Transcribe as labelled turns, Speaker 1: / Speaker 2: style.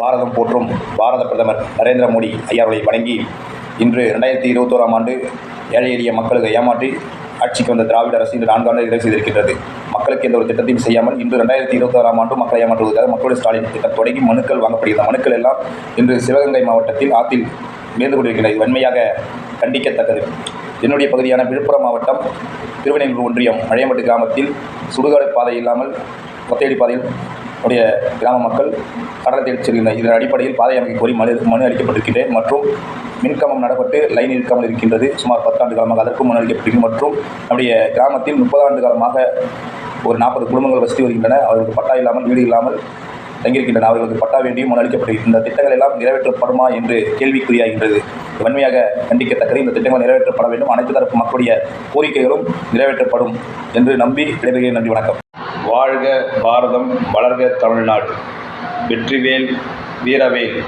Speaker 1: பாரதம் போற்றும் பாரத பிரதமர் நரேந்திர மோடி ஐயாருடைய வணங்கி இன்று ரெண்டாயிரத்தி இருபத்தோராம் ஆண்டு ஏழை எளிய மக்களுக்கு ஏமாற்றி ஆட்சிக்கு வந்த திராவிட அரசு இன்று நான்காண்டு நிறைவு செய்திருக்கின்றது. மக்களுக்கு எந்த ஒரு திட்டத்தையும் செய்யாமல் இன்று ரெண்டாயிரத்தி இருபத்தாறாம் ஆண்டு மக்களை ஏமாற்றுவதற்காக மக்களுடைய ஸ்டாலின் திட்டம் தொடங்கி மனுக்கள் வாங்கப்படுகிறது. மனுக்கள் எல்லாம் இன்று சிவகங்கை மாவட்டத்தில் ஆற்றில் மேய்ந்து கொண்டிருக்கின்றது வன்மையாக கண்டிக்கத்தக்கது. என்னுடைய பகுதியான விழுப்புரம் மாவட்டம் திருவனையூர் ஒன்றியம் மழையம்பட்டு கிராமத்தில் சுடுகாடு பாதை இல்லாமல் கொத்தையடி பாதையில் உடைய கிராம மக்கள் கடலை தேடி செல்கின்றனர். இதன் அடிப்படையில் பாதை அமைக்க கோரி மனு மனு அளிக்கப்பட்டிருக்கின்றேன் மற்றும் மின்கம்பம் நடப்பட்டு லைன் இருக்காமல் இருக்கின்றது. சுமார் பத்தாண்டு காலமாக அதற்கும் மனு அளிக்கப்பட்டிருக்கிறது மற்றும் நம்முடைய கிராமத்தில் முப்பது ஆண்டு காலமாக ஒரு நாற்பது குடும்பங்கள் வசித்து வருகின்றன. அவர்களுக்கு பட்டா இல்லாமல் வீடு இல்லாமல் தங்கியிருக்கின்றன. அவர்களுக்கு பட்டா வேண்டியும் மனு அளிக்கப்பட்டிருக்கிறது. இந்த திட்டங்கள் எல்லாம் நிறைவேற்றப்படுமா என்று கேள்விக்குறியாகின்றது. வன்மையாக கண்டிக்கத்தக்கது. இந்த திட்டங்கள் நிறைவேற்றப்பட வேண்டும். அனைத்து தரப்பு மக்களுடைய கோரிக்கைகளும் நிறைவேற்றப்படும் என்று நம்பி விடைபெறுகிறேன். நன்றி வணக்கம். வாழ்க பாரதம் வளர்க தமிழ்நாடு. வெற்றிவேல் வீரவேல்.